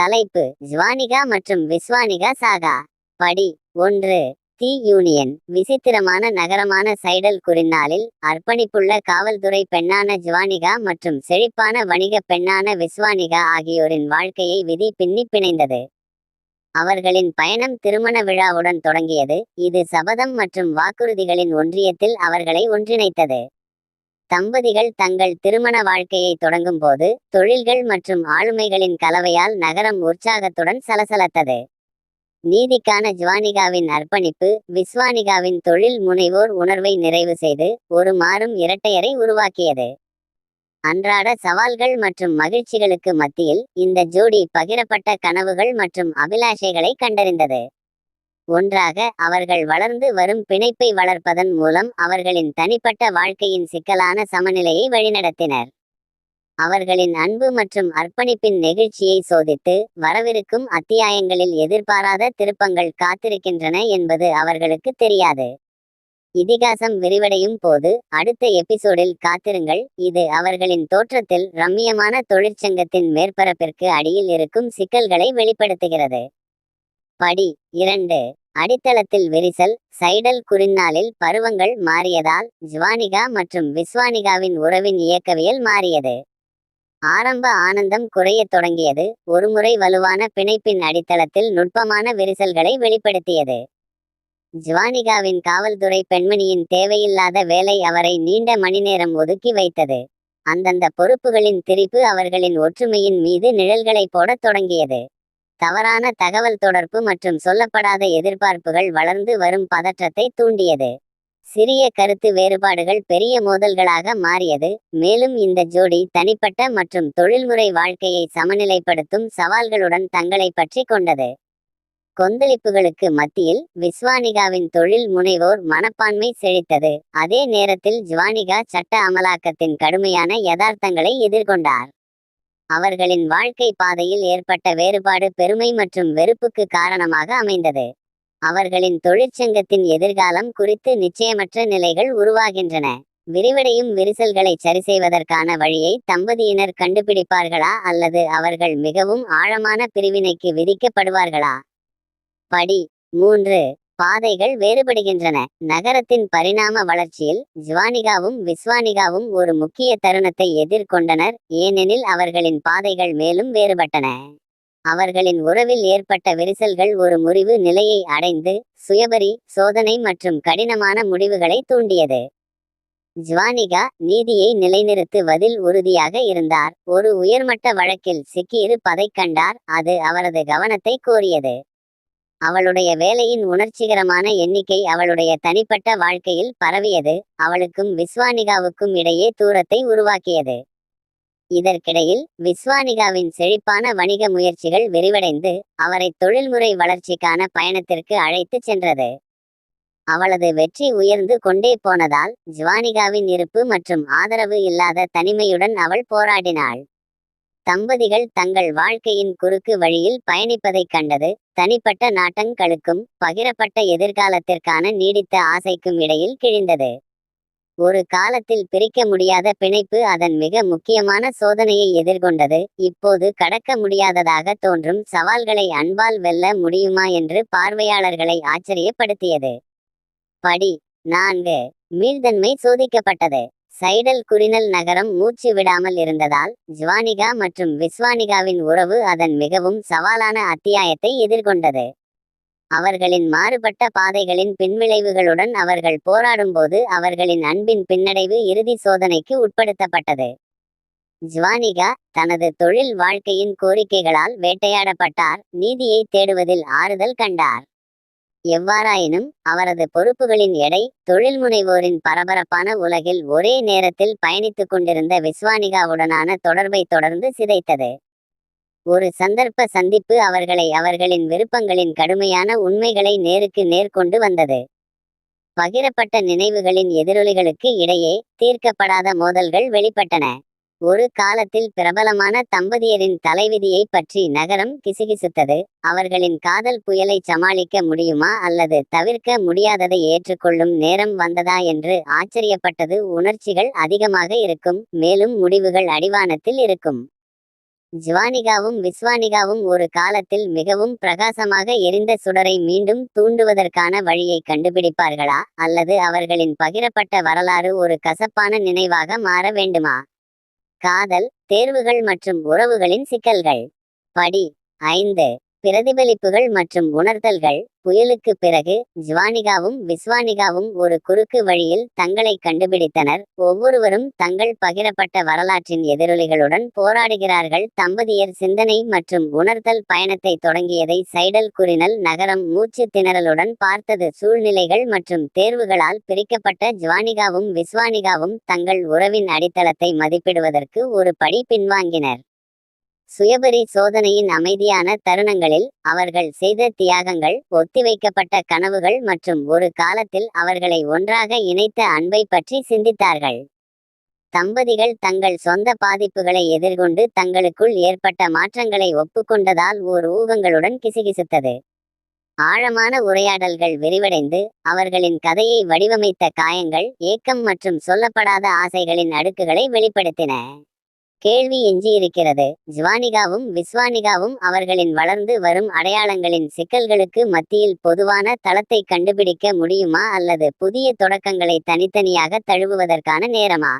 தலைப்பு ஜுவானிகா மற்றும் விஸ்வானிகா சாகா. படி ஒன்று. தி யூனியன் விசித்திரமான நகரமான சைடல் குறிநாளில் அர்ப்பணிப்புள்ள காவல்துறை பெண்ணான ஜுவானிகா மற்றும் செழிப்பான வணிக பெண்ணான விஸ்வானிகா ஆகியோரின் வாழ்க்கையை விதி பின்னி பிணைந்தது. அவர்களின் பயணம் திருமண விழாவுடன் தொடங்கியது. இது சபதம் மற்றும் வாக்குறுதிகளின் ஒன்றியத்தில் அவர்களை ஒன்றிணைத்தது. தம்பதிகள் தங்கள் திருமண வாழ்க்கையை தொடங்கும் போது தொழில்கள் மற்றும் ஆளுமைகளின் கலவையால் நகரம் உற்சாகத்துடன் சலசலத்தது. நீதிக்கான ஜுவானிகாவின் அர்ப்பணிப்பு விஸ்வானிகாவின் தொழில் முனைவோர் உணர்வை நிறைவு செய்து ஒரு மாறும் இரட்டையரை உருவாக்கியது. அன்றாட சவால்கள் மற்றும் மகிழ்ச்சிகளுக்கு மத்தியில் இந்த ஜோடி பகிரப்பட்ட கனவுகள் மற்றும் அபிலாஷைகளை கண்டறிந்தது. ஒன்றாக அவர்கள் வளர்ந்து வரும் பிணைப்பை வளர்ப்பதன் மூலம் அவர்களின் தனிப்பட்ட வாழ்க்கையின் சிக்கலான சமநிலையை வழிநடத்தினர். அவர்களின் அன்பு மற்றும் அர்ப்பணிப்பின் நெகிழ்ச்சியை சோதித்து வரவிருக்கும் அத்தியாயங்களில் எதிர்பாராத திருப்பங்கள் காத்திருக்கின்றன என்பது அவர்களுக்கு தெரியாது. இதிகாசம் விரிவடையும் போது அடுத்த எபிசோடில் காத்திருங்கள். இது அவர்களின் தோற்றத்தில் ரம்மியமான தொழிற்சங்கத்தின் மேற்பரப்பிற்கு அடியில் இருக்கும் சிக்கல்களை வெளிப்படுத்துகிறது. படி இரண்டு. அடித்தளத்தில் விரிசல் சைடல் குறிநாளில் பருவங்கள் மாறியதால் ஜுவானிகா மற்றும் விஸ்வானிகாவின் உறவின் இயக்கவியல் மாறியது. ஆரம்ப ஆனந்தம் குறையத் தொடங்கியது. ஒருமுறை வலுவான பிணைப்பின் அடித்தளத்தில் நுட்பமான விரிசல்களை வெளிப்படுத்தியது. ஜுவானிகாவின் காவல்துறை பெண்மணியின் தேவையில்லாத வேலை அவரை நீண்ட மணிநேரம் ஒதுக்கி வைத்தது. அந்தந்த பொறுப்புகளின் திரிப்பு அவர்களின் ஒற்றுமையின் மீது நிழல்களை போடத் தொடங்கியது. தவறான தகவல் தொடர்பு மற்றும் சொல்லப்படாத எதிர்பார்ப்புகள் வளர்ந்து வரும் பதற்றத்தை தூண்டியது. சிறிய கருத்து வேறுபாடுகள் பெரிய மோதல்களாக மாறியது. மேலும் இந்த ஜோடி தனிப்பட்ட மற்றும் தொழில்முறை வாழ்க்கையை சமநிலைப்படுத்தும் சவால்களுடன் தங்களை பற்றி கொண்டது. கொந்தளிப்புகளுக்கு மத்தியில் விஸ்வானிகாவின் தொழில் முனைவோர் மனப்பான்மை செழித்தது. அதே நேரத்தில் ஜுவானிகா சட்ட அமலாக்கத்தின் கடுமையான யதார்த்தங்களை எதிர்கொண்டார். அவர்களின் வாழ்க்கை பாதையில் ஏற்பட்ட வேறுபாடு பெருமை மற்றும் வெறுப்புக்கு காரணமாக அமைந்தது. அவர்களின் தொழிற்சங்கத்தின் எதிர்காலம் குறித்து நிச்சயமற்ற நிலைகள் உருவாகின்றன. விரிவடையும் விரிசல்களை சரிசெய்வதற்கான வழியை தம்பதியினர் கண்டுபிடிப்பார்களா அல்லது அவர்கள் மிகவும் ஆழமான பிரிவினைக்கு விதிக்கப்படுவார்களா? படி மூன்று. பாதைகள் வேறுபடுகின்றன. நகரத்தின் பரிணாம வளர்ச்சியில் ஜுவானிகாவும் விஸ்வானிகாவும் ஒரு முக்கிய தருணத்தை எதிர்கொண்டனர். ஏனெனில் அவர்களின் பாதைகள் மேலும் வேறுபட்டன. அவர்களின் உறவில் ஏற்பட்ட விரிசல்கள் ஒரு முறிவு நிலையை அடைந்து சுயபரி சோதனை மற்றும் கடினமான முடிவுகளை தூண்டியது. ஜுவானிகா நீதியை நிலைநிறுத்துவதில் உறுதியாக இருந்தார். ஒரு உயர்மட்ட வழக்கில் சிக்கியிருப்பதைக் கண்டார். அது அவரது கவனத்தை கோரியது. அவளுடைய வேலையின் உணர்ச்சிகரமான எண்ணிக்கை அவளுடைய தனிப்பட்ட வாழ்க்கையில் பரவியது. அவளுக்கும் விஸ்வானிகாவுக்கும் இடையே தூரத்தை உருவாக்கியது. இதற்கிடையில் விஸ்வானிகாவின் செழிப்பான வணிக முயற்சிகள் விரிவடைந்து அவரை தொழில்முறை வளர்ச்சிக்கான பயணத்திற்கு அழைத்துச் சென்றது. அவளது வெற்றி உயர்ந்து கொண்டே போனதால் ஜுவானிகாவின் இருப்பு மற்றும் ஆதரவு இல்லாத தனிமையுடன் அவள் போராடினாள். தம்பதிகள் தங்கள் வாழ்க்கையின் குறுக்கு வழியில் பயணிப்பதைக் கண்டது தனிப்பட்ட நாட்டங்களுக்கும் பகிரப்பட்ட எதிர்காலத்திற்கான நீடித்த ஆசைக்கும் இடையில் கிழிந்தது. ஒரு காலத்தில் பிரிக்க முடியாத பிணைப்பு அதன் மிக முக்கியமான சோதனையை எதிர்கொண்டது இப்போது கடக்க முடியாததாக தோன்றும் சவால்களை அன்பால் வெல்ல முடியுமா என்று பார்வையாளர்களை ஆச்சரியப்படுத்தியது. படி நான்கு. மீள்தன்மை சோதிக்கப்பட்டது. சைடல் குறினல் நகரம் மூச்சு விடாமல் இருந்ததால் ஜுவானிகா மற்றும் விஸ்வானிகாவின் உறவு அதன் மிகவும் சவாலான அத்தியாயத்தை எதிர்கொண்டது. அவர்களின் மாறுபட்ட பாதைகளின் பின்விளைவுகளுடன் அவர்கள் போராடும்போது அவர்களின் அன்பின் பின்னடைவு இறுதி சோதனைக்கு உட்படுத்தப்பட்டது. ஜுவானிகா தனது தொழில் வாழ்க்கையின் கோரிக்கைகளால் வேட்டையாடப்பட்டார் நீதியை தேடுவதில் ஆறுதல் கண்டார். எவ்வாறாயினும் அவரது பொறுப்புகளின் எடை தொழில் முனைவோரின் பரபரப்பான உலகில் ஒரே நேரத்தில் பயணித்துக் கொண்டிருந்த விஸ்வானிகாவுடனான தொடர்பை தொடர்ந்து சிதைத்தது. ஒரு சந்தர்ப்ப சந்திப்பு அவர்களை அவர்களின் விருப்பங்களின் கடுமையான உண்மைகளை நேருக்கு நேர் கொண்டு வந்தது. பகிரப்பட்ட நினைவுகளின் எதிரொலிகளுக்கு இடையே தீர்க்கப்படாத மோதல்கள் வெளிப்பட்டன. ஒரு காலத்தில் பிரபலமான தம்பதியரின் தலைவிதியை பற்றி நகரம் கிசுகிசுத்தது. அவர்களின் காதல் புயலை சமாளிக்க முடியுமா அல்லது தவிர்க்க முடியாததை ஏற்றுக்கொள்ளும் நேரம் வந்ததா என்று ஆச்சரியப்பட்டது. உணர்ச்சிகள் அதிகமாக இருக்கும். மேலும் முடிவுகள் அடிவானத்தில் இருக்கும். ஜுவானிகாவும் விஸ்வானிகாவும் ஒரு காலத்தில் மிகவும் பிரகாசமாக எரிந்த சுடரை மீண்டும் தூண்டுவதற்கான வழியை கண்டுபிடிப்பார்களா? அல்லது அவர்களின் பகிரப்பட்ட வரலாறு ஒரு கசப்பான நினைவாக மாற வேண்டுமா? காதல் தேர்வுகள் மற்றும் உறவுகளின் சிக்கல்கள். படி ஐந்து. பிரதிபலிப்புகள் மற்றும் உணர்தல்கள் புயலுக்கு பிறகு ஜுவானிகாவும் விஸ்வானிகாவும் ஒரு குறுக்கு வழியில் தங்களை கண்டுபிடித்தனர். ஒவ்வொருவரும் தங்கள் பகிரப்பட்ட வரலாற்றின் எதிரொலிகளுடன் போராடுகிறார்கள். தம்பதியர் சிந்தனை மற்றும் உணர்தல் பயணத்தை தொடங்கியதை சைடல் கூறினல் நகரம் மூச்சு திணறலுடன் பார்த்தது. சூழ்நிலைகள் மற்றும் தேர்வுகளால் பிரிக்கப்பட்ட ஜுவானிகாவும் விஸ்வானிகாவும் தங்கள் உறவின் அடித்தளத்தை மதிப்பிடுவதற்கு ஒரு படி பின்வாங்கினர். சுயபரி சோதனையின் அமைதியான தருணங்களில் அவர்கள் செய்த தியாகங்கள் ஒத்திவைக்கப்பட்ட கனவுகள் மற்றும் ஒரு காலத்தில் அவர்களை ஒன்றாக இணைத்த அன்பை பற்றி சிந்தித்தார்கள். தம்பதிகள் தங்கள் சொந்த பாதிப்புகளை எதிர்கொண்டு தங்களுக்குள் ஏற்பட்ட மாற்றங்களை ஒப்புக்கொண்டதால் ஓர் ஊகங்களுடன் கிசுகிசுத்தது. ஆழமான உரையாடல்கள் விரிவடைந்து அவர்களின் கதையை வடிவமைத்த காயங்கள் ஏக்கம் மற்றும் சொல்லப்படாத ஆசைகளின் அடுக்குகளை வெளிப்படுத்தின. கேள்வி எஞ்சியிருக்கிறது. ஜுவானிகாவும் விஸ்வானிகாவும் அவர்களின் வளர்ந்து வரும் அடையாளங்களின் சிக்கல்களுக்கு மத்தியில் பொதுவான தளத்தை கண்டுபிடிக்க முடியுமா அல்லது புதிய தொடக்கங்களை தனித்தனியாக தழுவுவதற்கான நேரமா?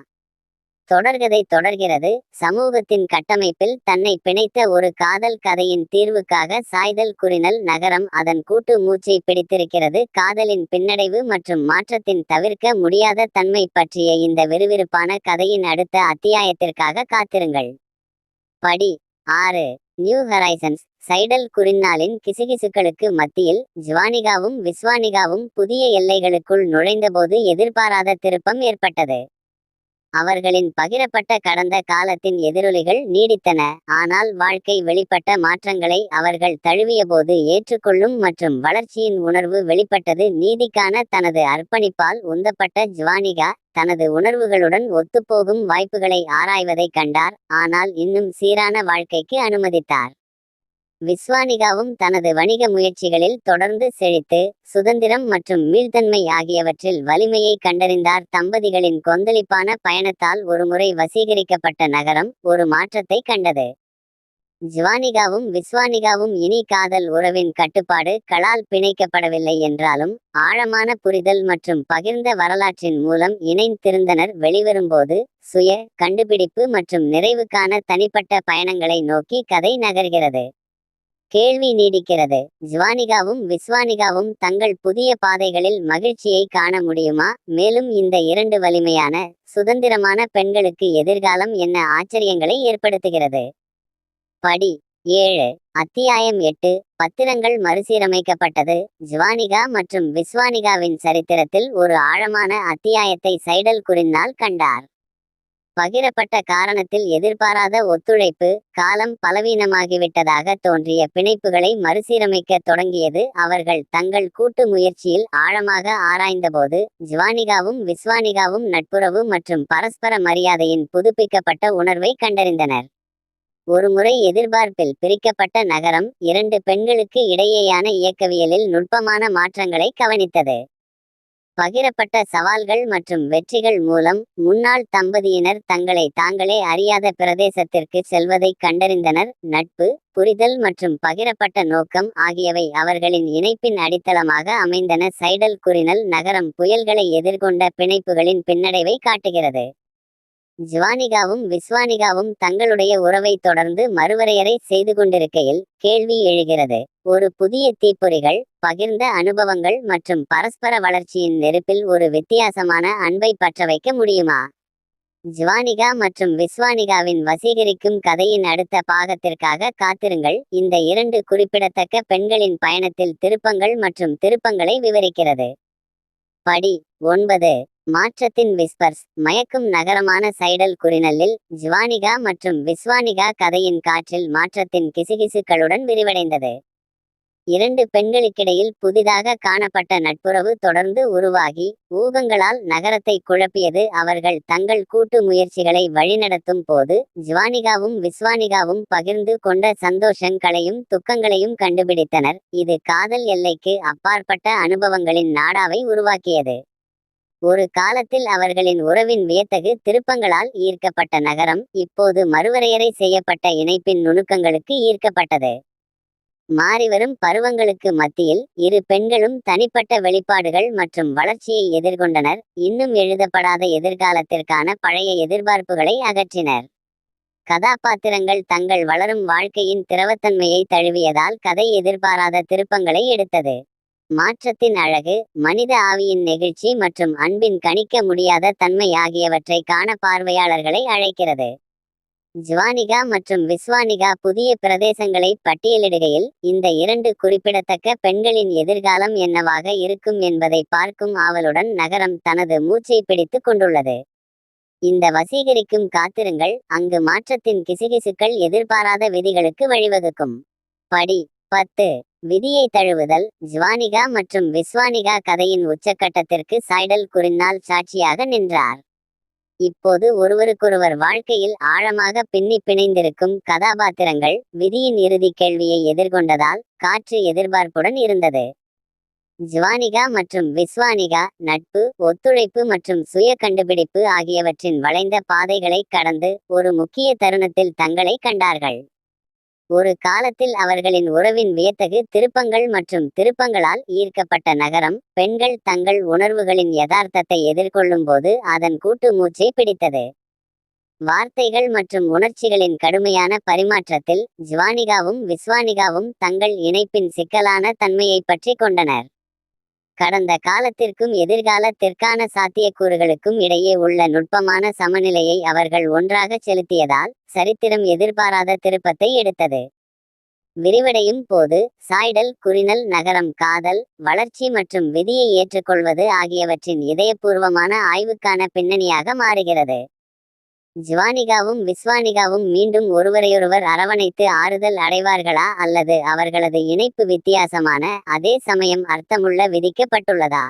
தொடர்கதை தொடர்கிறது. சமூகத்தின் கட்டமைப்பில் தன்னை பிணைத்த ஒரு காதல் கதையின் தீர்வுக்காக சாய்தல் குறினல் நகரம் அதன் கூட்டு மூச்சை பிடித்திருக்கிறது. காதலின் பின்னடைவு மற்றும் மாற்றத்தின் தவிர்க்க முடியாத தன்மை பற்றிய இந்த விறுவிறுப்பான கதையின் அடுத்த அத்தியாயத்திற்காக காத்திருங்கள். படி ஆறு. நியூ ஹரைசன்ஸ். சைடல் குறிநாளின் கிசுகிசுக்களுக்கு மத்தியில் ஜுவானிகாவும் விஸ்வானிகாவும் புதிய எல்லைகளுக்குள் நுழைந்தபோது எதிர்பாராத திருப்பம் ஏற்பட்டது. அவர்களின் பகிரப்பட்ட கடந்த காலத்தின் எதிரொலிகள் நீடித்தன. ஆனால் வாழ்க்கை வெளிப்பட்ட மாற்றங்களை அவர்கள் தழுவியபோது ஏற்றுக்கொள்ளும் மற்றும் வளர்ச்சியின் உணர்வு வெளிப்பட்டது. நீதிக்கான தனது அர்ப்பணிப்பால் உந்தப்பட்ட ஜுவானிகா தனது உணர்வுகளுடன் ஒத்துப்போகும் வாய்ப்புகளை ஆராய்வதை கண்டார். ஆனால் இன்னும் சீரான வாழ்க்கைக்கு அனுமதித்தார். விஸ்வானிகாவும் தனது வணிக முயற்சிகளில் தொடர்ந்து செழித்து சுதந்திரம் மற்றும் மீள்தன்மை ஆகியவற்றில் வலிமையை கண்டறிந்தார். தம்பதிகளின் கொந்தளிப்பான பயணத்தால் ஒருமுறை வசீகரிக்கப்பட்ட நகரம் ஒரு மாற்றத்தை கண்டது. ஜுவானிகாவும் விஸ்வானிகாவும் இனி காதல் உறவின் கட்டுப்பாடு களால் பிணைக்கப்படவில்லை என்றாலும் ஆழமான புரிதல் மற்றும் பகிர்ந்த வரலாற்றின் மூலம் இணைந்திருந்தனர். வெளிவரும்போது சுய கண்டுபிடிப்பு மற்றும் நிறைவுக்கான தனிப்பட்ட பயணங்களை நோக்கி கதை நகர்கிறது. கேள்வி நீடிக்கிறது. ஜுவானிகாவும் விஸ்வானிகாவும் தங்கள் புதிய பாதைகளில் மகிழ்ச்சியை காண முடியுமா? மேலும் இந்த இரண்டு வலிமையான சுதந்திரமான பெண்களுக்கு எதிர்காலம் என்ன ஆச்சரியங்களை ஏற்படுத்துகிறது? படி ஏழு அத்தியாயம் எட்டு பத்திரங்கள் மறுசீரமைக்கப்பட்டது. ஜுவானிகா மற்றும் விஸ்வானிகாவின் சரித்திரத்தில் ஒரு ஆழமான அத்தியாயத்தை சைடல் குறினால் கண்டார். பகிரப்பட்ட காரணத்தில் எதிர்பாராத ஒத்துழைப்பு காலம் பலவீனமாகிவிட்டதாக தோன்றிய பிணைப்புகளை மறுசீரமைக்க தொடங்கியது அவர்கள். தங்கள் கூட்டு முயற்சியில் ஆழமாக ஆராய்ந்தபோது ஜுவானிகாவும் விஸ்வானிகாவும் நட்புறவு மற்றும் பரஸ்பர மரியாதையின் புதுப்பிக்கப்பட்ட உணர்வை கண்டறிந்தனர். ஒருமுறை எதிர்பார்ப்பில் பிரிக்கப்பட்ட நகரம் இரண்டு பெண்களுக்கு இடையேயான இயக்கவியலில் நுட்பமான மாற்றங்களை கவனித்தது. பகிரப்பட்ட சவால்கள் மற்றும் வெற்றிகள் மூலம் முன்னாள் தம்பதியினர் தங்களை தாங்களே அறியாத பிரதேசத்திற்கு செல்வதை கண்டறிந்தனர். நட்பு புரிதல் மற்றும் பகிரப்பட்ட நோக்கம் ஆகியவை அவர்களின் இணைப்பின் அடித்தளமாக அமைந்தன. சைடல் குறினல் நகரம் புயல்களை எதிர்கொண்ட பிணைப்புகளின் பின்னடைவை காட்டுகிறது. ஜுவானிகாவும் விஸ்வானிகாவும் தங்களுடைய உறவை தொடர்ந்து மறுவரையறை செய்து கொண்டிருக்கையில் கேள்வி எழுகிறது. ஒரு புதிய தீப்பொறிகள் பகிர்ந்த அனுபவங்கள் மற்றும் பரஸ்பர வளர்ச்சியின் நெருப்பில் ஒரு வித்தியாசமான அன்பை பற்ற வைக்க முடியுமா? ஜுவானிகா மற்றும் விஸ்வானிகாவின் வசீகரிக்கும் கதையின் அடுத்த பாகத்திற்காக காத்திருங்கள். இந்த இரண்டு குறிப்பிடத்தக்க பெண்களின் பயணத்தில் திருப்பங்கள் மற்றும் திருப்பங்களை விவரிக்கிறது. படி ஒன்பது. மாற்றத்தின் விஸ்பர்ஸ் மயக்கும் நகரமான சைடல் குறிநல்லில் ஜுவானிகா மற்றும் விஸ்வானிகா கதையின் காற்றில் மாற்றத்தின் கிசுகிசுக்களுடன் விரிவடைந்தது. இரண்டு பெண்களுக்கிடையில் புதிதாக காணப்பட்ட நட்புறவு தொடர்ந்து உருவாகி ஊகங்களால் நகரத்தை குழப்பியது அவர்கள் தங்கள் கூட்டு முயற்சிகளை வழிநடத்தும் போது ஜுவானிகாவும் விஸ்வானிகாவும் பகிர்ந்து கொண்ட சந்தோஷங்களையும் துக்கங்களையும் கண்டுபிடித்தனர். இது காதல் எல்லைக்கு அப்பாற்பட்ட அனுபவங்களின் நாடாவை உருவாக்கியது. ஒரு காலத்தில் அவர்களின் உறவின் வியத்தகு திருப்பங்களால் ஈர்க்கப்பட்ட நகரம் இப்போது மறுவரையறை செய்யப்பட்ட இணைப்பின் நுணுக்கங்களுக்கு ஈர்க்கப்பட்டது. மாறிவரும் பருவங்களுக்கு மத்தியில் இரு பெண்களும் தனிப்பட்ட வெளிப்பாடுகள் மற்றும் வளர்ச்சியை எதிர்கொண்டனர் இன்னும் எழுதப்படாத எதிர்காலத்திற்கான பழைய எதிர்பார்ப்புகளை அகற்றினர். கதாபாத்திரங்கள் தங்கள் வளரும் வாழ்க்கையின் திரவத்தன்மையை தழுவியதால் கதை எதிர்பாராத திருப்பங்களை எடுத்தது. மாற்றத்தின் அழகு மனித ஆவியின் நெகிழ்ச்சி மற்றும் அன்பின் கணிக்க முடியாத தன்மை ஆகியவற்றை காண பார்வையாளர்களை அழைக்கிறது. ஜுவானிகா மற்றும் விஸ்வானிகா புதிய பிரதேசங்களை பட்டியலிடுகையில் இந்த இரண்டு குறிப்பிடத்தக்க பெண்களின் எதிர்காலம் என்னவாக இருக்கும் என்பதை பார்க்கும் ஆவலுடன் நகரம் தனது மூச்சை பிடித்துக் கொண்டுள்ளது. இந்த வசீகரிக்கும் காத்திருங்கள் அங்கு மாற்றத்தின் கிசுகிசுக்கள் எதிர்பாராத விதிகளுக்கு வழிவகுக்கும். படி பத்து. விதியை தழுவுதல் ஜுவானிகா மற்றும் விஸ்வானிகா கதையின் உச்சக்கட்டத்திற்கு சைடல் குறினால் சாட்சியாக நின்றார். இப்போது ஒருவருக்கொருவர் வாழ்க்கையில் ஆழமாக பின்னி பிணைந்திருக்கும் கதாபாத்திரங்கள் விதியின் இறுதி கேள்வியை எதிர்கொண்டதால் காற்று எதிர்பார்ப்புடன் இருந்தது. ஜுவானிகா மற்றும் விஸ்வானிகா நட்பு ஒத்துழைப்பு மற்றும் சுய கண்டுபிடிப்பு ஆகியவற்றின் வளைந்த பாதைகளை கடந்து ஒரு முக்கிய தருணத்தில் தங்களை கண்டார்கள். ஒரு காலத்தில் அவர்களின் உறவின் வியத்தகு திருப்பங்கள் மற்றும் திருப்பங்களால் ஈர்க்கப்பட்ட நகரம் பெண்கள் தங்கள் உணர்வுகளின் யதார்த்தத்தை எதிர்கொள்ளும் போது அதன் கூட்டு மூச்சை பிடித்தது. வார்த்தைகள் மற்றும் உணர்ச்சிகளின் கடுமையான பரிமாற்றத்தில் ஜுவானிகாவும் விஸ்வானிகாவும் தங்கள் இணைப்பின் சிக்கலான தன்மையை பற்றி கொண்டனர். கடந்த காலத்திற்கும் எதிர்காலத்திற்கான சாத்தியக்கூறுகளுக்கும் இடையே உள்ள நுட்பமான சமநிலையை அவர்கள் ஒன்றாக செலுத்தியதால் சரித்திரம் எதிர்பாராத திருப்பத்தை எடுத்தது. விரிவடையும் போது சாய்டல் குறினல் நகரம் காதல் வளர்ச்சி மற்றும் விதியை ஏற்றுக்கொள்வது ஆகியவற்றின் இதயபூர்வமான ஆய்வுக்கான பின்னணியாக மாறுகிறது. ஜுவானிகாவும் விஸ்வானிகாவும் மீண்டும் ஒருவரையொருவர் அரவணைத்து ஆறுதல் அடைவார்களா அல்லது அவர்களது இணைப்பு வித்தியாசமான அதே சமயம் அர்த்தமுள்ள விதிக்கப்பட்டுள்ளதா?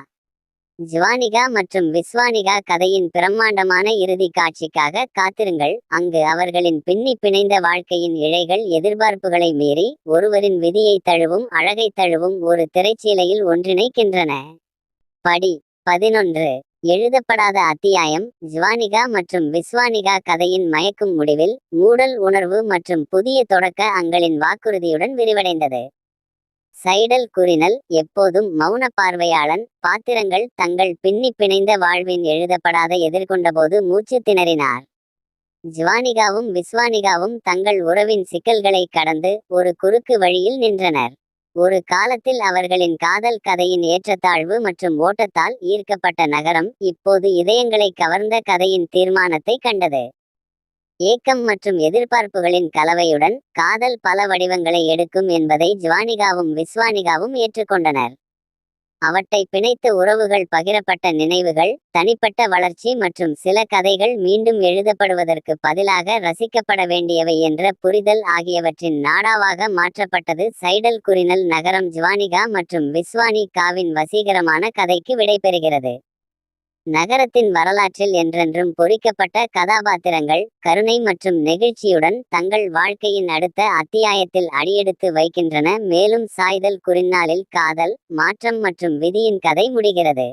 ஜுவானிகா மற்றும் விஸ்வானிகா கதையின் பிரம்மாண்டமான இறுதி காட்சிக்காக காத்திருங்கள். அங்கு அவர்களின் பின்னி பிணைந்த வாழ்க்கையின் இழைகள் எதிர்பார்ப்புகளை மீறி ஒருவரின் விதியை தழுவும் அழகை தழுவும் ஒரு திரைச்சீலையில் ஒன்றிணைக்கின்றன. படி பதினொன்று. எழுதப்படாத அத்தியாயம் ஜுவானிகா மற்றும் விஸ்வானிகா கதையின் மயக்கும் முடிவில் மூடல் உணர்வு மற்றும் புதிய தொடக்க அங்களின் வாக்குறுதியுடன் விரிவடைந்தது. சைடல் கூறினல் எப்போதும் மௌன பார்வையாளன் பாத்திரங்கள் தங்கள் பின்னி பிணைந்த வாழ்வின் எழுதப்படாத எதிர்கொண்டபோது மூச்சு திணறினார். ஜுவானிகாவும் விஸ்வானிகாவும் தங்கள் உறவின் சிக்கல்களை கடந்து ஒரு குறுக்கு வழியில் நின்றனர். ஒரு காலத்தில் அவர்களின் காதல் கதையின் ஏற்றத்தாழ்வு மற்றும் ஓட்டத்தால் ஈர்க்கப்பட்ட நகரம் இப்போது இதயங்களை கவர்ந்த கதையின் தீர்மானத்தை கண்டது. ஏக்கம் மற்றும் எதிர்பார்ப்புகளின் கலவையுடன் காதல் பல வடிவங்களை எடுக்கும் என்பதை ஜுவானிகாவும் விஸ்வானிகாவும் ஏற்றுக்கொண்டனர். அவற்றை பிணைத்து உறவுகள் பகிரப்பட்ட நினைவுகள் தனிப்பட்ட வளர்ச்சி மற்றும் சில கதைகள் மீண்டும் எழுதப்படுவதற்கு பதிலாக ரசிக்கப்பட வேண்டியவை என்ற புரிதல் ஆகியவற்றின் நாடாவாக மாற்றப்பட்டது. சைடல் குறினல் நகரம் ஜுவானிகா மற்றும் விஸ்வானி காவின் வசீகரமான கதைக்கு விடைபெறுகிறது. நகரத்தின் வரலாற்றில் என்றென்றும் பொறிக்கப்பட்ட கதாபாத்திரங்கள் கருணை மற்றும் நெகிழ்ச்சியுடன் தங்கள் வாழ்க்கையின் அடுத்த அத்தியாயத்தில் அடியெடுத்து வைக்கின்றன. மேலும் சாய்தல் குறிநாளில் காதல் மாற்றம் மற்றும் விதியின் கதை முடிகிறது.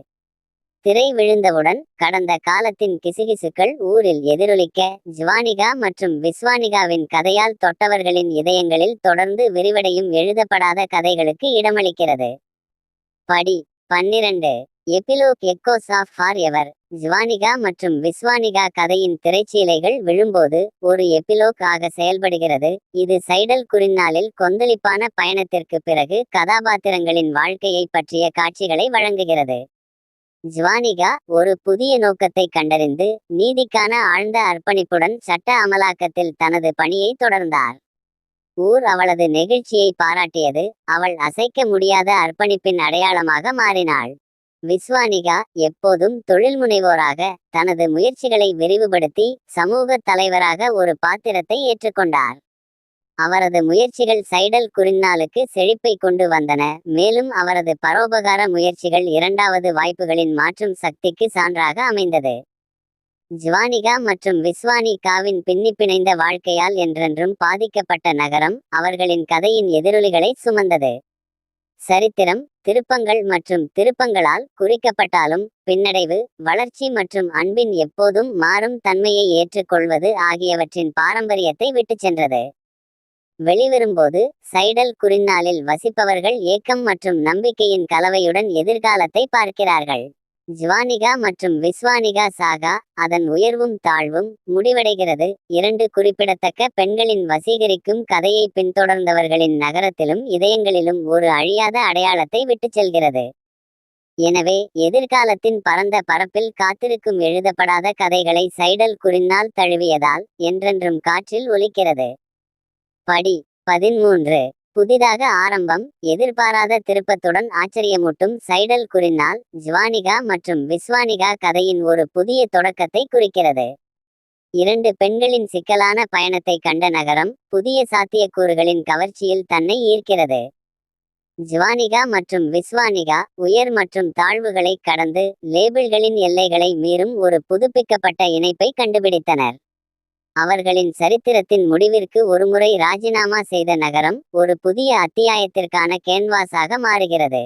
திரை விழுந்தவுடன் கடந்த காலத்தின் கிசுகிசுக்கள் ஊரில் எதிரொலிக்க ஜுவானிகா மற்றும் விஸ்வானிகாவின் கதையால் தொட்டவர்களின் இதயங்களில் தொடர்ந்து விரிவடையும் எழுதப்படாத கதைகளுக்கு இடமளிக்கிறது. படி பன்னிரண்டு. Epilogue echoes of for ever ஜுவானிகா மற்றும் விஸ்வானிகா கதையின் திரைச்சீலைகள் விழும்போது ஒரு எபிலோக் ஆக செயல்படுகிறது. இது சைடல் குறிநாளில் கொந்தளிப்பான பயணத்திற்கு பிறகு கதாபாத்திரங்களின் வாழ்க்கையை பற்றிய காட்சிகளை வழங்குகிறது. ஜுவானிகா ஒரு புதிய நோக்கத்தை கண்டறிந்து நீதிக்கான ஆழ்ந்த அர்ப்பணிப்புடன் சட்ட அமலாக்கத்தில் தனது பணியை தொடர்ந்தார். ஊர் அவளது நெகிழ்ச்சியை பாராட்டியது அவள் அசைக்க முடியாத அர்ப்பணிப்பின் அடையாளமாக மாறினாள். விஸ்வானிகா எப்போதும் தொழில்முனைவோராக தனது முயற்சிகளை விரிவுபடுத்தி சமூக தலைவராக ஒரு பாத்திரத்தை ஏற்றுக்கொண்டார். அவரது முயற்சிகள் சைடல் குறிநாளுக்கு செழிப்பை கொண்டு வந்தன. மேலும் அவரது பரோபகார முயற்சிகள் இரண்டாவது வாய்ப்புகளின் மாற்றும் சக்திக்கு சான்றாக அமைந்தது. ஜுவானிகா மற்றும் விஸ்வானிகாவின் பின்னி பிணைந்த வாழ்க்கையால் என்றென்றும் பாதிக்கப்பட்ட நகரம் அவர்களின் கதையின் எதிரொலிகளை சுமந்தது. சரித்திரம் திருப்பங்கள் மற்றும் திருப்பங்களால் குறிக்கப்பட்டாலும் பின்னடைவு வளர்ச்சி மற்றும் அன்பின் எப்போதும் மாறும் தன்மையை ஏற்றுக்கொள்வது ஆகியவற்றின் பாரம்பரியத்தை விட்டுச் சென்றது. வெளிவரும்போது சைடல் குறிநாளில் வசிப்பவர்கள் ஏக்கம் மற்றும் நம்பிக்கையின் கலவையுடன் எதிர்காலத்தை பார்க்கிறார்கள். ஜுவானிகா மற்றும் விஸ்வானிகா சாகா அதன் உயர்வும் தாழ்வும் முடிவடைகிறது. இரண்டு குறிப்பிடத்தக்க பெண்களின் வசீகரிக்கும் கதையை பின்தொடர்ந்தவர்களின் நகரத்திலும் இதயங்களிலும் ஒரு அழியாத அடையாளத்தை விட்டுச் செல்கிறது. எனவே எதிர்காலத்தின் பரந்த பரப்பில் காத்திருக்கும் எழுதப்படாத கதைகளை சைடல் குறினால் தழுவியதால் என்றென்றும் காற்றில் ஒலிக்கிறது. படி பதிமூன்று புதிதாக ஆரம்பம். எதிர்பாராத திருப்பத்துடன் ஆச்சரியமூட்டும் சைடல் குறினால் ஜுவானிகா மற்றும் விஸ்வானிகா கதையின் ஒரு புதிய தொடக்கத்தை குறிக்கிறது. இரண்டு பெண்களின் சிக்கலான பயணத்தை கண்ட நகரம் புதிய சாத்தியக்கூறுகளின் கவர்ச்சியில் தன்னை ஈர்க்கிறது. ஜுவானிகா மற்றும் விஸ்வானிகா உயர் மற்றும் தாழ்வுகளை கடந்து லேபிள்களின் எல்லைகளை மீறும் ஒரு புதுப்பிக்கப்பட்ட இணைப்பை கண்டுபிடித்தனர். அவர்களின் சரித்திரத்தின் முடிவிற்கு ஒருமுறை ராஜினாமா செய்த நகரம் ஒரு புதிய அத்தியாயத்திற்கான கேன்வாஸாக மாறுகிறது.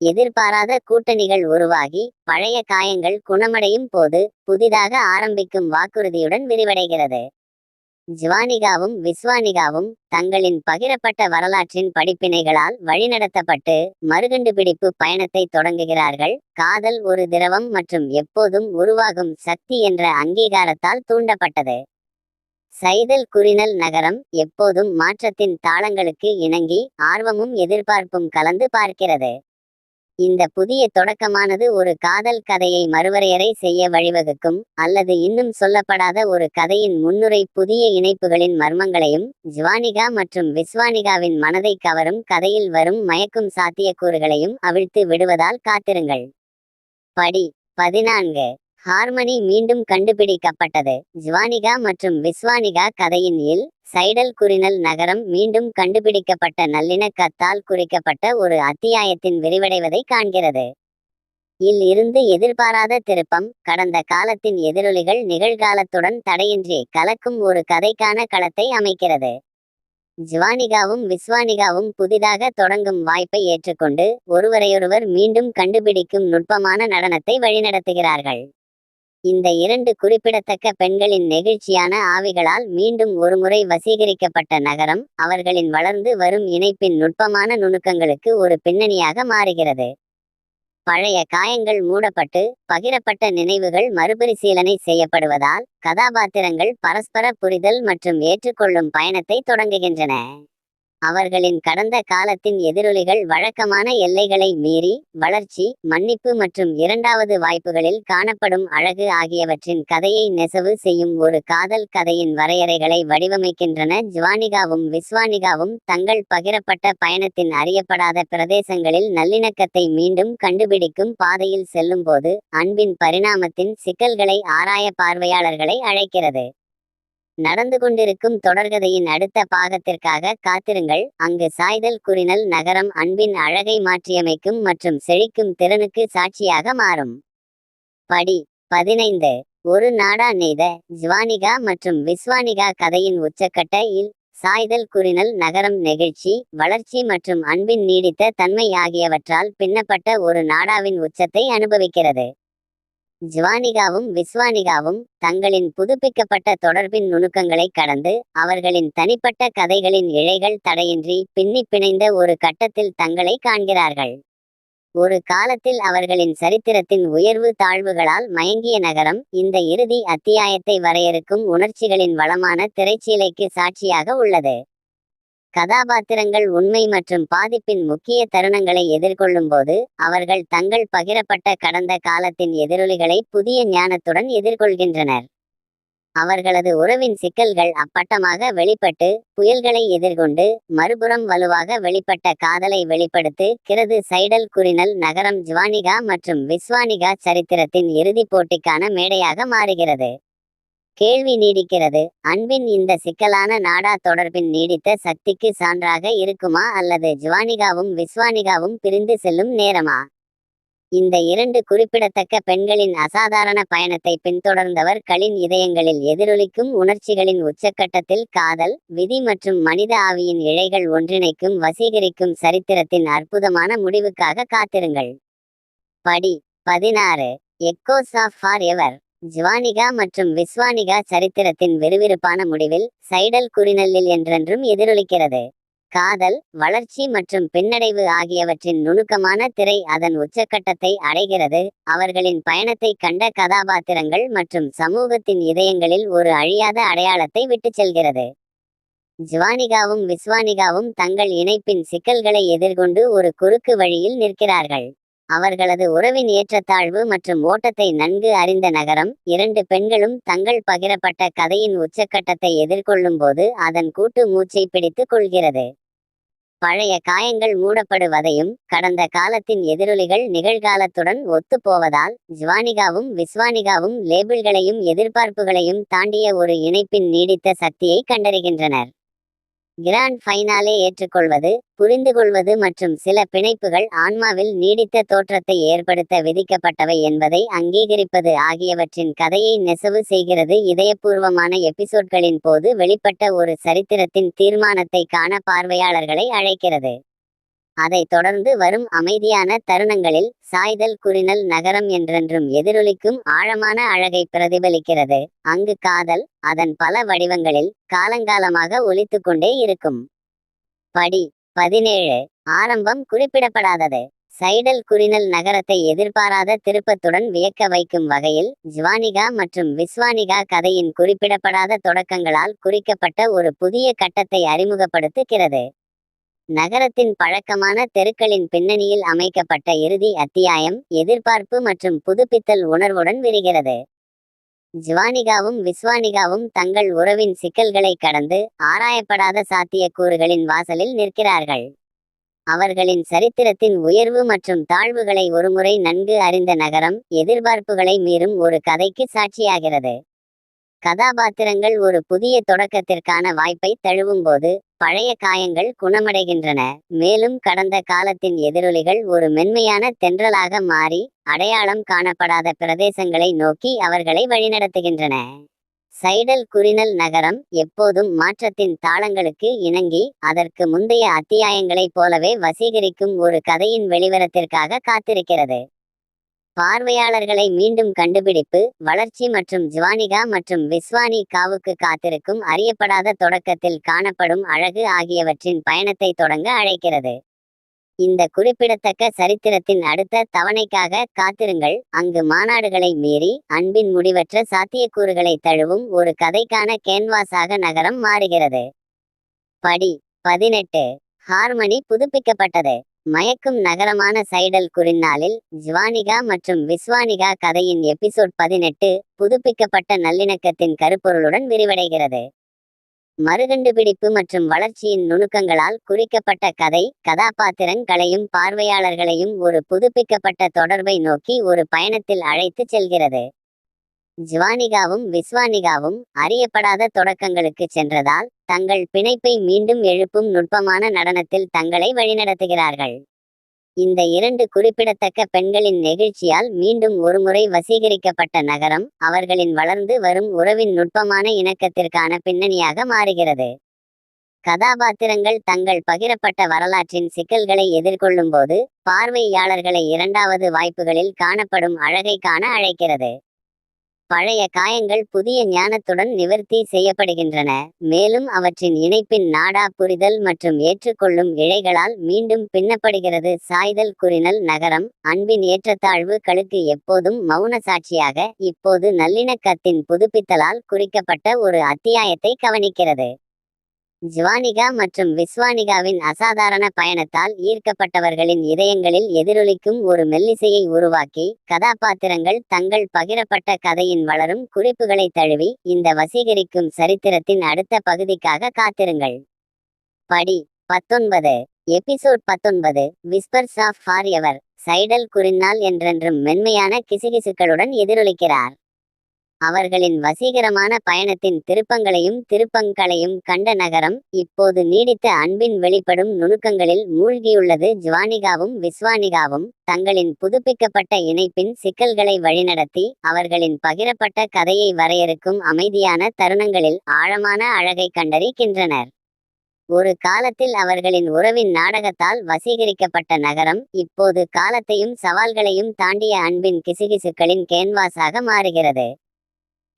எதிர்பாராத கூட்டணிகள் உருவாகி பழைய காயங்கள் குணமடையும் போது புதிதாக ஆரம்பிக்கும் வாக்குறுதியுடன் விரிவடைகிறது. ஜுவானிகாவும் விஸ்வானிகாவும் தங்களின் பகிரப்பட்ட வரலாற்றின் படிப்பினைகளால் வழிநடத்தப்பட்டு மறுகண்டுபிடிப்பு பயணத்தை தொடங்குகிறார்கள். காதல் ஒரு திரவம் மற்றும் எப்போதும் உருவாகும் சக்தி என்ற அங்கீகாரத்தால் தூண்டப்பட்டது. சைதல் குறினல் நகரம் எப்போதும் மாற்றத்தின் தாளங்களுக்கு இணங்கி ஆர்வமும் எதிர்பார்ப்பும் கலந்து பார்க்கிறது. இந்த புதிய தொடக்கமானது ஒரு காதல் கதையை மறுவரையறை செய்ய வழிவகுக்கும் அல்லது இன்னும் சொல்லப்படாத ஒரு கதையின் முன்னுரை புதிய இணைப்புகளின் மர்மங்களையும் ஜுவானிகா மற்றும் விஸ்வானிகாவின் மனதை கவரும் கதையில் வரும் மயக்கும் சாத்தியக்கூறுகளையும் அவிழ்த்து விடுவதால் காத்திருங்கள். படி பதினான்கு. ஹார்மனி மீண்டும் கண்டுபிடிக்கப்பட்டது. ஜுவானிகா மற்றும் விஸ்வானிகா கதையின் இல் சைடல் குறினல் நகரம் மீண்டும் கண்டுபிடிக்கப்பட்ட நல்லிணக்கத்தால் குறிக்கப்பட்ட ஒரு அத்தியாயத்தின் விரிவடைவதை காண்கிறது. இல் இருந்து எதிர்பாராத திருப்பம் கடந்த காலத்தின் எதிரொலிகள் நிகழ்காலத்துடன் தடையின்றி கலக்கும் ஒரு கதைக்கான களத்தை அமைக்கிறது. ஜுவானிகாவும் விஸ்வானிகாவும் புதிதாக தொடங்கும் வாய்ப்பை ஏற்றுக்கொண்டு ஒருவரையொருவர் மீண்டும் கண்டுபிடிக்கும் நுட்பமான நடனத்தை வழிநடத்துகிறார்கள். இந்த இரண்டு குறிப்பிடத்தக்க பெண்களின் நெகிழ்ச்சியான ஆவிகளால் மீண்டும் ஒருமுறை வசீகரிக்கப்பட்ட நகரம் அவர்களின் வளர்ந்து வரும் இணைப்பின் நுட்பமான நுணுக்கங்களுக்கு ஒரு பின்னணியாக மாறுகிறது. பழைய காயங்கள் மூடப்பட்டு பகிரப்பட்ட நினைவுகள் மறுபரிசீலனை செய்யப்படுவதால் கதாபாத்திரங்கள் பரஸ்பர புரிதல் மற்றும் ஏற்றுக்கொள்ளும் பயணத்தை தொடங்குகின்றன. அவர்களின் கடந்த காலத்தின் எதிரொலிகள் வழக்கமான எல்லைகளை மீறி வளர்ச்சி மன்னிப்பு மற்றும் இரண்டாவது வாய்ப்புகளில் காணப்படும் அழகு ஆகியவற்றின் கதையை நெசவு செய்யும் ஒரு காதல் கதையின் வரையறைகளை வடிவமைக்கின்றன. ஜுவானிகாவும் விஸ்வானிகாவும் தங்கள் பகிரப்பட்ட பயணத்தின் அறியப்படாத பிரதேசங்களில் நல்லிணக்கத்தை மீண்டும் கண்டுபிடிக்கும் பாதையில் செல்லும்போது அன்பின் பரிணாமத்தின் சிக்கல்களை ஆராய பார்வையாளர்களை அழைக்கிறது. நடந்து கொண்டிருக்கும் தொடர்கதையின் அடுத்த பாகத்திற்காக காத்திருங்கள். அங்கு சாய்தல் குறினல் நகரம் அன்பின் அழகை மாற்றியமைக்கும் மற்றும் செழிக்கும் திறனுக்கு சாட்சியாக மாறும். படி பதினைந்து. ஒரு நாடா நெய்த ஜுவானிகா மற்றும் விஸ்வானிகா கதையின் உச்சக்கட்ட இல் சாய்தல் குறினல் நகரம் நெகிழ்ச்சி வளர்ச்சி மற்றும் அன்பின் நீடித்த தன்மை ஆகியவற்றால் பின்னப்பட்ட ஒரு நாடாவின் உச்சத்தை அனுபவிக்கிறது. ஜுவானிகாவும் விஸ்வானிகாவும் தங்களின் புதுப்பிக்கப்பட்ட தொடர்பின் நுணுக்கங்களை கடந்து அவர்களின் தனிப்பட்ட கதைகளின் இழைகள் தடையின்றி பின்னி பிணைந்த ஒரு கட்டத்தில் தங்களை காண்கிறார்கள். ஒரு காலத்தில் அவர்களின் சரித்திரத்தின் உயர்வு தாழ்வுகளால் மயங்கிய நகரம் இந்த இறுதி அத்தியாயத்தை வரையறுக்கும் உணர்ச்சிகளின் வளமான திரைச்சீலைக்கு சாட்சியாக உள்ளது. கதாபாத்திரங்கள் உண்மை மற்றும் பாதிப்பின் முக்கிய தருணங்களை எதிர்கொள்ளும்போது அவர்கள் தங்கள் பகிரப்பட்ட கடந்த காலத்தின் எதிரொலிகளை புதிய ஞானத்துடன் எதிர்கொள்கின்றனர். அவர்களது உறவின் சிக்கல்கள் அப்பட்டமாக வெளிப்பட்டு புயல்களை எதிர்கொண்டு மறுபுறம் வலுவாக வெளிப்பட்ட காதலை வெளிப்படுத்து கிரது சைடல் குறினல் நகரம் ஜுவானிகா மற்றும் விஸ்வானிகா சரித்திரத்தின் இறுதிப் போட்டிக்கான மேடையாக மாறுகிறது. கேள்வி நீடிக்கிறது. அன்பின் இந்த சிக்கலான நாடா தொடர்பின் நீடித்த சக்திக்கு சான்றாக இருக்குமா அல்லது ஜுவானிகாவும் விஸ்வானிகாவும் பிரிந்து செல்லும் நேரமா? இந்த இரண்டு குறிப்பிடத்தக்க பெண்களின் அசாதாரண பயணத்தை பின்தொடர்ந்தவர் களின் இதயங்களில் எதிரொலிக்கும் உணர்ச்சிகளின் உச்சக்கட்டத்தில் காதல் விதி மற்றும் மனித ஆவியின் இழைகள் ஒன்றிணைக்கும் வசீகரிக்கும் சரித்திரத்தின் அற்புதமான முடிவுக்காக காத்திருங்கள். படி பதினாறு. எக்கோஸ் ஆஃப் ஃபார் எவர் ஜுவானிகா மற்றும் விஸ்வானிகா சரித்திரத்தின் விறுவிறுப்பான முடிவில் சைடல் குறிநல்லில் என்றென்றும் எதிரொலிக்கிறது. காதல் வளர்ச்சி மற்றும் பின்னடைவு ஆகியவற்றின் நுணுக்கமான திரை அதன் உச்சக்கட்டத்தை அடைகிறது. அவர்களின் பயணத்தை கண்ட கதாபாத்திரங்கள் மற்றும் சமூகத்தின் இதயங்களில் ஒரு அழியாத அடையாளத்தை விட்டுச் செல்கிறது. ஜுவானிகாவும் விஸ்வானிகாவும் தங்கள் இணைப்பின் சிக்கல்களை எதிர்கொண்டு ஒரு குறுக்கு வழியில் நிற்கிறார்கள். அவர்களது உறவின் ஏற்றத்தாழ்வு மற்றும் ஓட்டத்தை நன்கு அறிந்த நகரம் இரண்டு பெண்களும் தங்கள் பகிரப்பட்ட கதையின் உச்சக்கட்டத்தை எதிர்கொள்ளும் போது அதன் கூட்டு மூச்சை பிடித்துக் கொள்கிறது. பழைய காயங்கள் மூடப்படுவதையும் கடந்த காலத்தின் எதிரொலிகள் நிகழ்காலத்துடன் ஒத்துப்போவதால் ஜுவானிகாவும் விஸ்வானிகாவும் லேபிள்களையும் எதிர்பார்ப்புகளையும் தாண்டிய ஒரு இணைப்பின் நீடித்த சக்தியை கண்டறிகின்றனர். கிராண்ட் ஃபைனாலே ஏற்றுக்கொள்வது புரிந்துகொள்வது மற்றும் சில பிணைப்புகள் ஆன்மாவில் நீடித்த தோற்றத்தை ஏற்படுத்த விதிக்கப்பட்டவை என்பதை அங்கீகரிப்பது ஆகியவற்றின் கதையை நெசவு செய்கிறது. இதயபூர்வமான எபிசோட்களின் போது வெளிப்பட்ட ஒரு சரித்திரத்தின் தீர்மானத்தை காண பார்வையாளர்களை அழைக்கிறது. அதைத் தொடர்ந்து வரும் அமைதியான தருணங்களில் சாய்தல் குறினல் நகரம் என்றென்றும் எதிரொலிக்கும் ஆழமான அழகை பிரதிபலிக்கிறது. அங்கு காதல் அதன் பல வடிவங்களில் காலங்காலமாக ஒலித்துக் கொண்டே இருக்கும். படி பதினேழு. ஆரம்பம் குறிப்பிடப்படாதது. சைடல் குறினல் நகரத்தை எதிர்பாராத திருப்பத்துடன் வியக்க வைக்கும் வகையில் ஜுவானிகா மற்றும் விஸ்வானிகா கதையின் குறிப்பிடப்படாத தொடக்கங்களால் குறிக்கப்பட்ட ஒரு புதிய கட்டத்தை அறிமுகப்படுத்துகிறது. நகரத்தின் பழக்கமான தெருக்களின் பின்னணியில் அமைக்கப்பட்ட இறுதி அத்தியாயம் எதிர்பார்ப்பு மற்றும் புதுப்பித்தல் உணர்வுடன் விரிகிறது. ஜுவானிகாவும் விஸ்வானிகாவும் தங்கள் உறவின் சிக்கல்களை கடந்து ஆராயப்படாத சாத்தியக்கூறுகளின் வாசலில் நிற்கிறார்கள். அவர்களின் சரித்திரத்தின் உயர்வு மற்றும் தாழ்வுகளை ஒருமுறை நன்கு அறிந்த நகரம் எதிர்பார்ப்புகளை மீறும் ஒரு கதைக்கு சாட்சியாகிறது. கதாபாத்திரங்கள் ஒரு புதிய தொடக்கத்திற்கான வாய்ப்பை தழுவும்போது பழைய காயங்கள் குணமடைகின்றன. மேலும் கடந்த காலத்தின் எதிரொலிகள் ஒரு மென்மையான தென்றலாக மாறி அடையாளம் காணப்படாத பிரதேசங்களை நோக்கி அவர்களை வழிநடத்துகின்றன. சைடல் குரினல் நகரம் எப்போதும் மாற்றத்தின் தாளங்களுக்கு இணங்கி அதற்கு முந்தைய அத்தியாயங்களைப் போலவே வசீகரிக்கும் ஒரு கதையின் வெளிவரத்திற்காக காத்திருக்கிறது. பார்வையாளர்களை மீண்டும் கண்டுபிடிப்பு வளர்ச்சி மற்றும் ஜுவானிகா மற்றும் விஸ்வானி காவுக்கு காத்திருக்கும் அறியப்படாத தொடக்கத்தில் காணப்படும் அழகு ஆகியவற்றின் பயணத்தை தொடங்க அழைக்கிறது. இந்த குறிப்பிடத்தக்க சரித்திரத்தின் அடுத்த தவணைக்காக காத்திருங்கள். அங்கு மாநாடுகளை மீறி அன்பின் முடிவற்ற சாத்தியக்கூறுகளை தழுவும் ஒரு கதைக்கான கேன்வாஸாக நகரம் மாறுகிறது. படி பதினெட்டு. ஹார்மனி புதுப்பிக்கப்பட்டது. மயக்கும் நகரமான சைடல் குறிநாளில் ஜுவானிகா மற்றும் விஸ்வானிகா கதையின் எபிசோட் பதினெட்டு புதுப்பிக்கப்பட்ட நல்லிணக்கத்தின் கருப்பொருளுடன் விரிவடைகிறது. மறுகண்டுபிடிப்பு மற்றும் வளர்ச்சியின் நுணுக்கங்களால் குறிக்கப்பட்ட கதை கதாபாத்திரங்களையும் பார்வையாளர்களையும் ஒரு புதுப்பிக்கப்பட்ட தொடர்பை நோக்கி ஒரு பயணத்தில் அழைத்துச் செல்கிறது. ஜுவானிகாவும் விஸ்வானிகாவும் அறியப்படாத தொடக்கங்களுக்கு சென்றதால் தங்கள் பிணைப்பை மீண்டும் எழுப்பும் நுட்பமான நடனத்தில் தங்களை வழிநடத்துகிறார்கள். இந்த இரண்டு குறிப்பிடத்தக்க பெண்களின் நெகிழ்ச்சியால் மீண்டும் ஒருமுறை வசீகரிக்கப்பட்ட நகரம் அவர்களின் வளர்ந்து வரும் உறவின் நுட்பமான இணக்கத்திற்கான பின்னணியாக மாறுகிறது. கதாபாத்திரங்கள் தங்கள் பகிரப்பட்ட வரலாற்றின் சிக்கல்களை எதிர்கொள்ளும்போது பார்வையாளர்களை இரண்டாவது வாய்ப்புகளில் காணப்படும் அழகை காண அழைக்கிறது. பழைய காயங்கள் புதிய ஞானத்துடன் நிவர்த்தி செய்யப்படுகின்றன. மேலும் அவற்றின் இணைப்பின் நாடா புரிதல் மற்றும் ஏற்றுக்கொள்ளும் இழைகளால் மீண்டும் பின்னப்படுகிறது. சாய்தல் குறினல் நகரம் அன்பின் ஏற்றத்தாழ்வு களுக்கு எப்போதும் மௌன சாட்சியாக இப்போது நல்லிணக்கத்தின் புதுப்பித்தலால் குறிக்கப்பட்ட ஒரு அத்தியாயத்தை கவனிக்கிறது. ஜுவானிகா மற்றும் விஸ்வானிகாவின் அசாதாரண பயணத்தால் ஈர்க்கப்பட்டவர்களின் இதயங்களில் எதிரொலிக்கும் ஒரு மெல்லிசையை உருவாக்கி கதாபாத்திரங்கள் தங்கள் பகிரப்பட்ட கதையின் வளரும் குறிப்புகளை தழுவி இந்த வசீகரிக்கும் சரித்திரத்தின் அடுத்த பகுதிக்காக காத்திருங்கள். படி பத்தொன்பது. எபிசோட் பத்தொன்பது. விஸ்பர்ஸ் ஆஃப் ஃபார் எவர் சைடல் குறிநாள் என்றென்றும் மென்மையான கிசுகிசுக்களுடன் எதிரொலிக்கிறார். அவர்களின் வசீகரமான பயணத்தின் திருப்பங்களையும் திருப்பங்களையும் கண்ட நகரம் இப்போது நீடித்த அன்பின் வெளிப்படும் நுணுக்கங்களில் மூழ்கியுள்ளது. ஜுவானிகாவும் விஸ்வானிகாவும் தங்களின் புதுப்பிக்கப்பட்ட இணைப்பின் சிக்கல்களை வழிநடத்தி அவர்களின் பகிரப்பட்ட கதையை வரையறுக்கும் அமைதியான தருணங்களில் ஆழமான அழகை கண்டறிகின்றனர். ஒரு காலத்தில் அவர்களின் உறவின் நாடகத்தால் வசீகரிக்கப்பட்ட நகரம் இப்போது காலத்தையும் சவால்களையும் தாண்டிய அன்பின் கிசுகிசுக்களின் கேன்வாஸாக மாறுகிறது.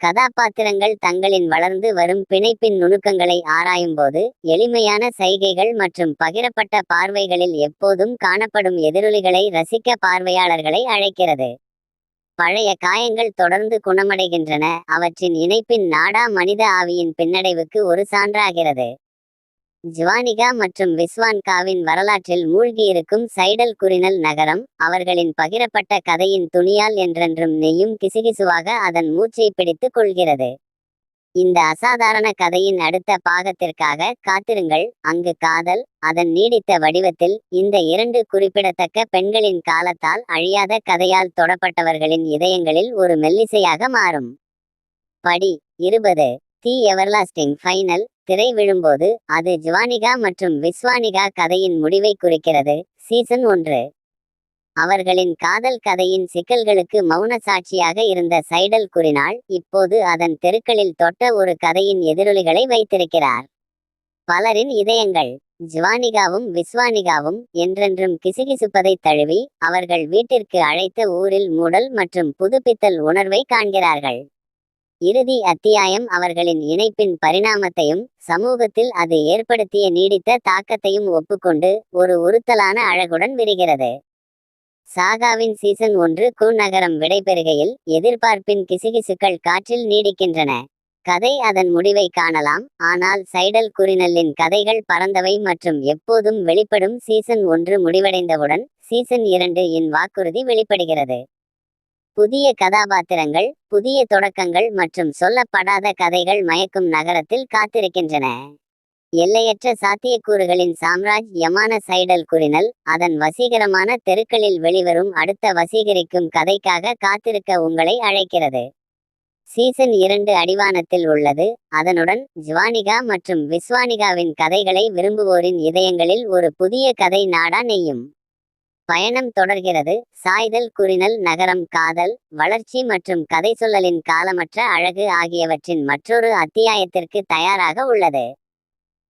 கதாபாத்திரங்கள் தங்களின் வளர்ந்து வரும் பிணைப்பின் நுணுக்கங்களை ஆராயும்போது எளிமையான சைகைகள் மற்றும் பகிரப்பட்ட பார்வைகளில் எப்போதும் காணப்படும் எதிரொலிகளை ரசிக்க பார்வையாளர்களை அழைக்கிறது. பழைய காயங்கள் தொடர்ந்து குணமடைகின்றன அவற்றின் இணைப்பின் நாடா மனித ஆவியின் பின்னடைவுக்கு ஒரு சான்றாகிறது. ஜுவானிகா மற்றும் விஸ்வான்காவின் வரலாற்றில் மூழ்கியிருக்கும் சைடல் குரினல் நகரம் அவர்களின் பகிரப்பட்ட கதையின் துணியால் என்றென்றும் நெய்யும் கிசுகிசுவாக அதன் மூச்சை பிடித்துக் கொள்கிறது. இந்த அசாதாரண கதையின் அடுத்த பாகத்திற்காக காத்திருங்கள். அங்கு காதல் அதன் நீடித்த வடிவத்தில் இந்த இரண்டு குறிப்பிடத்தக்க பெண்களின் காலத்தால் அழியாத கதையால் தொடப்பட்டவர்களின் இதயங்களில் ஒரு மெல்லிசையாக மாறும். படி இருபது. தி எவர்லாஸ்டிங் ஃபைனல் திரை விழும்போது அது ஜுவானிகா மற்றும் விஸ்வானிகா கதையின் முடிவை குறிக்கிறது சீசன் ஒன்று. அவர்களின் காதல் கதையின் சிக்கல்களுக்கு மௌன சாட்சியாக இருந்த சைடல் கூறினாள் இப்போது அதன் தெருக்களில் தொட்ட ஒரு கதையின் எதிரொலிகளை வைத்திருக்கிறார். பலரின் இதயங்கள் ஜுவானிகாவும் விஸ்வானிகாவும் என்றென்றும் கிசுகிசுப்பதைத் தழுவி அவர்கள் வீட்டிற்கு அழைத்த ஊரில் மூடல் மற்றும் புதுப்பித்தல் உணர்வை காண்கிறார்கள். இறுதி அத்தியாயம் அவர்களின் இணைப்பின் பரிணாமத்தையும் சமூகத்தில் அது ஏற்படுத்திய நீடித்த தாக்கத்தையும் ஒப்புக்கொண்டு ஒரு உறுத்தலான அழகுடன் விரிகிறது. சாகாவின் சீசன் ஒன்று கு நகரம் விடைபெறுகையில் எதிர்பார்ப்பின் கிசுகிசுக்கள் காற்றில் நீடிக்கின்றன. கதை அதன் முடிவை காணலாம் ஆனால் சைடல் குரினல்லின் கதைகள் பரந்தவை மற்றும் எப்போதும் வெளிப்படும் சீசன் ஒன்று முடிவடைந்தவுடன் சீசன் இரண்டு இன் வாக்குறுதி வெளிப்படுகிறது. புதிய கதாபாத்திரங்கள் புதிய தொடக்கங்கள் மற்றும் சொல்லப்படாத கதைகள் மயக்கும் நகரத்தில் காத்திருக்கின்றன. எல்லையற்ற சாத்தியக்கூறுகளின் சாம்ராஜ் யமான சைடல் கூறினல் அதன் வசீகரமான தெருக்களில் வெளிவரும் அடுத்த வசீகரிக்கும் கதைக்காக காத்திருக்க உங்களை அழைக்கிறது. சீசன் இரண்டு அடிவானத்தில் உள்ளது அதனுடன் ஜுவானிகா மற்றும் விஸ்வானிகாவின் கதைகளை விரும்புவோரின் இதயங்களில் ஒரு புதிய கதை நாடா நெய்யும். பயணம் தொடர்கிறது. சாய்தல் குறினல் நகரம் காதல் வளர்ச்சி மற்றும் கதை சொல்லலின் காலமற்ற அழகு ஆகியவற்றின் மற்றொரு அத்தியாயத்திற்கு தயாராக உள்ளது.